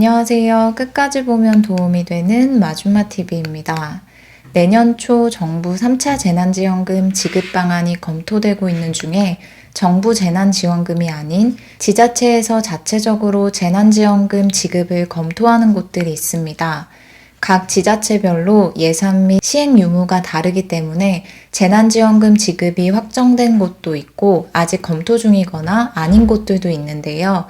안녕하세요. 끝까지 보면 도움이 되는 마줌마 TV입니다. 내년 초 정부 3차 재난지원금 지급 방안이 검토되고 있는 중에 정부 재난지원금이 아닌 지자체에서 자체적으로 재난지원금 지급을 검토하는 곳들이 있습니다. 각 지자체별로 예산 및 시행 유무가 다르기 때문에 재난지원금 지급이 확정된 곳도 있고 아직 검토 중이거나 아닌 곳들도 있는데요.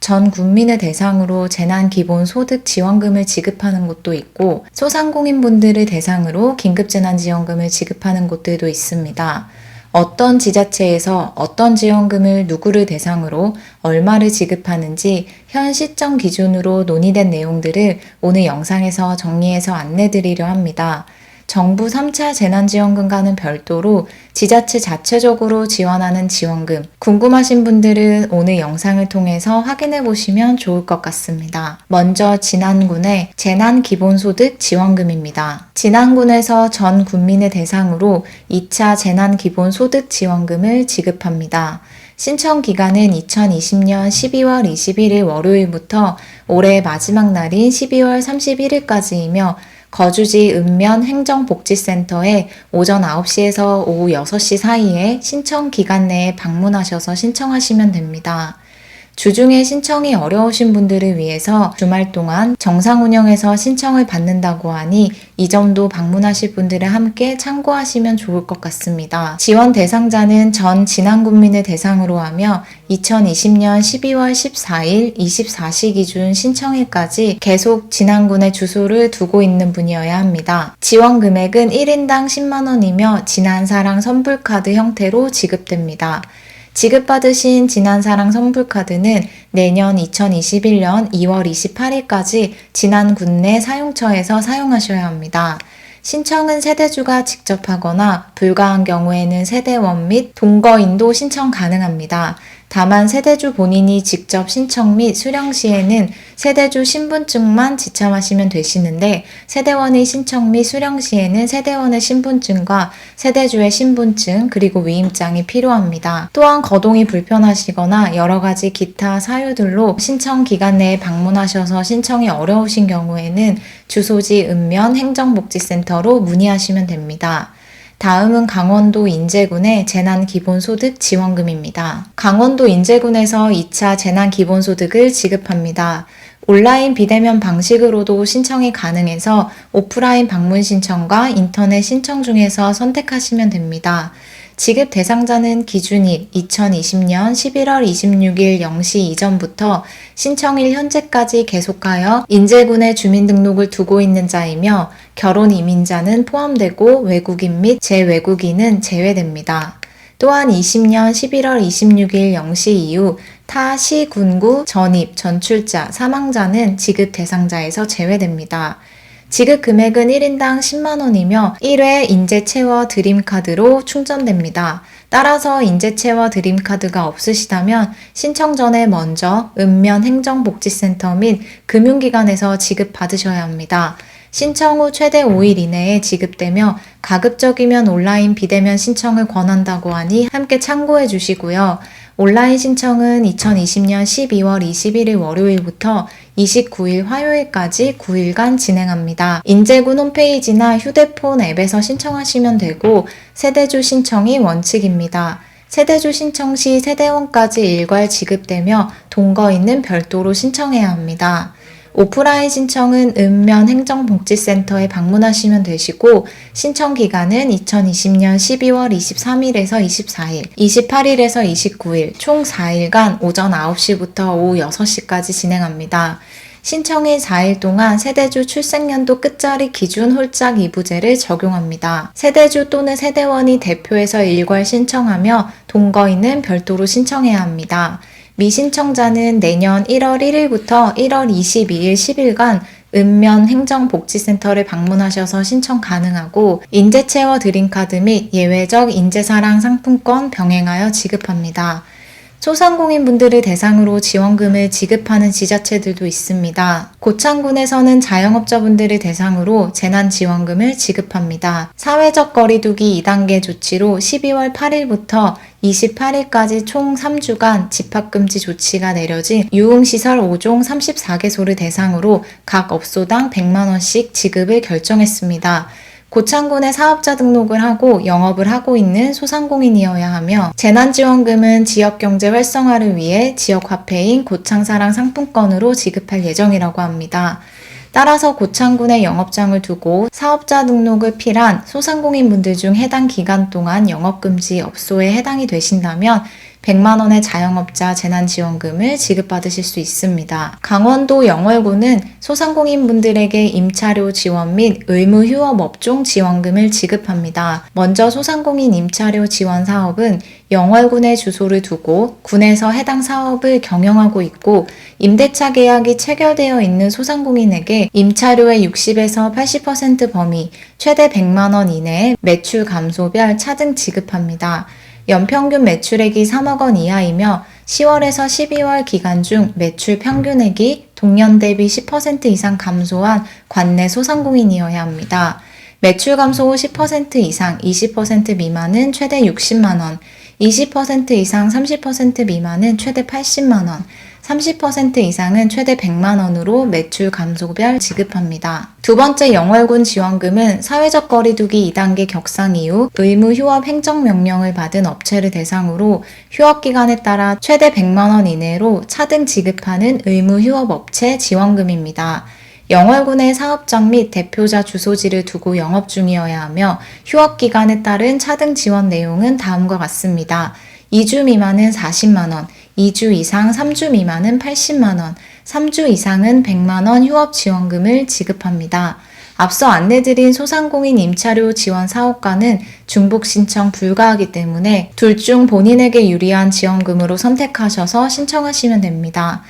전 국민을 대상으로 재난기본소득 지원금을 지급하는 곳도 있고 소상공인분들을 대상으로 긴급재난지원금을 지급하는 곳들도 있습니다. 어떤 지자체에서 어떤 지원금을 누구를 대상으로 얼마를 지급하는지 현 시점 기준으로 논의된 내용들을 오늘 영상에서 정리해서 안내드리려 합니다. 정부 3차 재난지원금과는 별도로 지자체 자체적으로 지원하는 지원금 궁금하신 분들은 오늘 영상을 통해서 확인해 보시면 좋을 것 같습니다. 먼저 진안군의 재난기본소득 지원금입니다. 진안군에서 전 국민을 대상으로 2차 재난기본소득 지원금을 지급합니다. 신청 기간은 2020년 12월 21일 월요일부터 올해 마지막 날인 12월 31일까지이며 거주지 읍면 행정복지센터에 오전 9시에서 오후 6시 사이에 신청 기간 내에 방문하셔서 신청하시면 됩니다. 주중에 신청이 어려우신 분들을 위해서 주말 동안 정상 운영해서 신청을 받는다고 하니 이 점도 방문하실 분들을 함께 참고하시면 좋을 것 같습니다. 지원 대상자는 전 진안 국민을 대상으로 하며 2020년 12월 14일 24시 기준 신청일까지 계속 진안군에 주소를 두고 있는 분이어야 합니다. 지원 금액은 1인당 10만원이며 진안사랑 선불카드 형태로 지급됩니다. 지급받으신 지난사랑 선불카드는 내년 2021년 2월 28일까지 진안군 내 사용처에서 사용하셔야 합니다. 신청은 세대주가 직접 하거나 불가한 경우에는 세대원 및 동거인도 신청 가능합니다. 다만 세대주 본인이 직접 신청 및 수령 시에는 세대주 신분증만 지참하시면 되시는데 세대원의 신청 및 수령 시에는 세대원의 신분증과 세대주의 신분증 그리고 위임장이 필요합니다. 또한 거동이 불편하시거나 여러 가지 기타 사유들로 신청 기간 내에 방문하셔서 신청이 어려우신 경우에는 주소지 읍면 행정복지센터로 문의하시면 됩니다. 다음은 강원도 인제군의 재난기본소득 지원금입니다. 강원도 인제군에서 2차 재난기본소득을 지급합니다. 온라인 비대면 방식으로도 신청이 가능해서 오프라인 방문 신청과 인터넷 신청 중에서 선택하시면 됩니다. 지급 대상자는 기준일 2020년 11월 26일 0시 이전부터 신청일 현재까지 계속하여 인제군에 주민등록을 두고 있는 자이며 결혼 이민자는 포함되고 외국인 및 재외국인은 제외됩니다. 또한 20년 11월 26일 0시 이후 타 시, 군구, 전입, 전출자, 사망자는 지급 대상자에서 제외됩니다. 지급 금액은 1인당 10만원이며 1회 인재 채워 드림카드로 충전됩니다. 따라서 인재 채워 드림카드가 없으시다면 신청 전에 먼저 읍면 행정복지센터 및 금융기관에서 지급받으셔야 합니다. 신청 후 최대 5일 이내에 지급되며 가급적이면 온라인 비대면 신청을 권한다고 하니 함께 참고해 주시고요. 온라인 신청은 2020년 12월 21일 월요일부터 29일 화요일까지 9일간 진행합니다. 인제군 홈페이지나 휴대폰 앱에서 신청하시면 되고 세대주 신청이 원칙입니다. 세대주 신청 시 세대원까지 일괄 지급되며 동거인은 별도로 신청해야 합니다. 오프라인 신청은 읍면 행정복지센터에 방문하시면 되시고 신청 기간은 2020년 12월 23일에서 24일, 28일에서 29일 총 4일간 오전 9시부터 오후 6시까지 진행합니다. 신청일 4일 동안 세대주 출생연도 끝자리 기준 홀짝 이부제를 적용합니다. 세대주 또는 세대원이 대표해서 일괄 신청하며 동거인은 별도로 신청해야 합니다. 미신청자는 내년 1월 1일부터 1월 22일 10일간 읍면 행정복지센터를 방문하셔서 신청 가능하고 인재채워 드림카드 및 예외적 인재사랑 상품권 병행하여 지급합니다. 소상공인분들을 대상으로 지원금을 지급하는 지자체들도 있습니다. 고창군에서는 자영업자분들을 대상으로 재난지원금을 지급합니다. 사회적 거리두기 2단계 조치로 12월 8일부터 28일까지 총 3주간 집합금지 조치가 내려진 유흥시설 5종 34개소를 대상으로 각 업소당 100만원씩 지급을 결정했습니다. 고창군에 사업자 등록을 하고 영업을 하고 있는 소상공인이어야 하며 재난지원금은 지역 경제 활성화를 위해 지역 화폐인 고창사랑 상품권으로 지급할 예정이라고 합니다. 따라서 고창군에 영업장을 두고 사업자 등록을 필한 소상공인분들 중 해당 기간 동안 영업금지 업소에 해당이 되신다면 100만 원의 자영업자 재난지원금을 지급받으실 수 있습니다. 강원도 영월군은 소상공인분들에게 임차료 지원 및 의무 휴업 업종 지원금을 지급합니다. 먼저 소상공인 임차료 지원 사업은 영월군에 주소를 두고 군에서 해당 사업을 경영하고 있고 임대차 계약이 체결되어 있는 소상공인에게 임차료의 60에서 80% 범위, 최대 100만 원 이내에 매출 감소별 차등 지급합니다. 연평균 매출액이 3억 원 이하이며 10월에서 12월 기간 중 매출 평균액이 동년 대비 10% 이상 감소한 관내 소상공인이어야 합니다. 매출 감소 후 10% 이상 20% 미만은 최대 60만 원, 20% 이상 30% 미만은 최대 80만 원, 30% 이상은 최대 100만 원으로 매출 감소별 지급합니다. 두 번째 영월군 지원금은 사회적 거리두기 2단계 격상 이후 의무 휴업 행정 명령을 받은 업체를 대상으로 휴업 기간에 따라 최대 100만 원 이내로 차등 지급하는 의무 휴업 업체 지원금입니다. 영월군의 사업장 및 대표자 주소지를 두고 영업 중이어야 하며 휴업 기간에 따른 차등 지원 내용은 다음과 같습니다. 2주 미만은 40만 원, 2주 이상 3주 미만은 80만원, 3주 이상은 100만원 휴업 지원금을 지급합니다. 앞서 안내드린 소상공인 임차료 지원 사업가는 중복 신청 불가하기 때문에 둘 중 본인에게 유리한 지원금으로 선택하셔서 신청하시면 됩니다.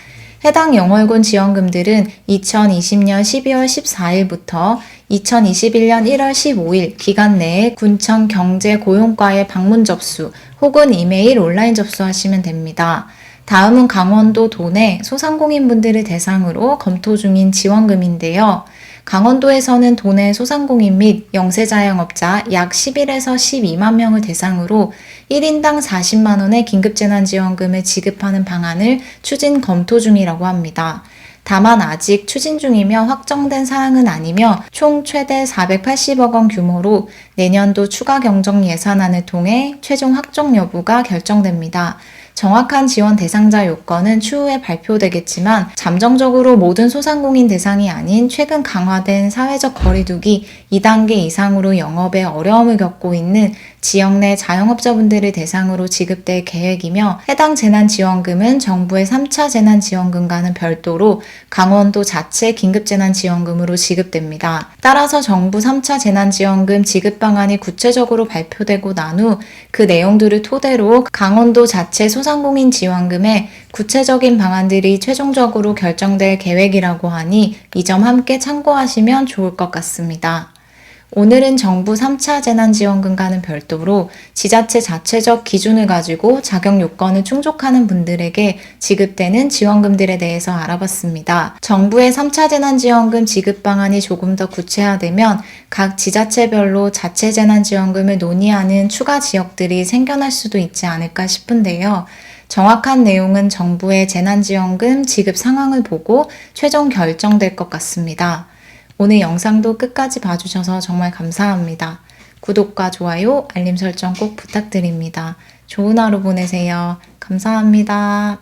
해당 영월군 지원금들은 2020년 12월 14일부터 2021년 1월 15일 기간 내에 군청 경제 고용과에 방문 접수 혹은 이메일 온라인 접수하시면 됩니다. 다음은 강원도 도내 소상공인분들을 대상으로 검토 중인 지원금인데요. 강원도에서는 도내 소상공인 및 영세자영업자 약 11에서 12만 명을 대상으로 1인당 40만 원의 긴급재난지원금을 지급하는 방안을 추진 검토 중이라고 합니다. 다만 아직 추진 중이며 확정된 사항은 아니며 총 최대 480억 원 규모로 내년도 추가 경정 예산안을 통해 최종 확정 여부가 결정됩니다. 정확한 지원 대상자 요건은 추후에 발표되겠지만 잠정적으로 모든 소상공인 대상이 아닌 최근 강화된 사회적 거리두기 2단계 이상으로 영업에 어려움을 겪고 있는 지역 내 자영업자분들을 대상으로 지급될 계획이며 해당 재난지원금은 정부의 3차 재난지원금과는 별도로 강원도 자체 긴급재난지원금으로 지급됩니다. 따라서 정부 3차 재난지원금 지급 방안이 구체적으로 발표되고 난 후 그 내용들을 토대로 강원도 자체 소상공인 지원금의 구체적인 방안들이 최종적으로 결정될 계획이라고 하니 이 점 함께 참고하시면 좋을 것 같습니다. 오늘은 정부 3차 재난지원금과는 별도로 지자체 자체적 기준을 가지고 자격 요건을 충족하는 분들에게 지급되는 지원금들에 대해서 알아봤습니다. 정부의 3차 재난지원금 지급 방안이 조금 더 구체화되면 각 지자체별로 자체 재난지원금을 논의하는 추가 지역들이 생겨날 수도 있지 않을까 싶은데요. 정확한 내용은 정부의 재난지원금 지급 상황을 보고 최종 결정될 것 같습니다. 오늘 영상도 끝까지 봐주셔서 정말 감사합니다. 구독과 좋아요, 알림 설정 꼭 부탁드립니다. 좋은 하루 보내세요. 감사합니다.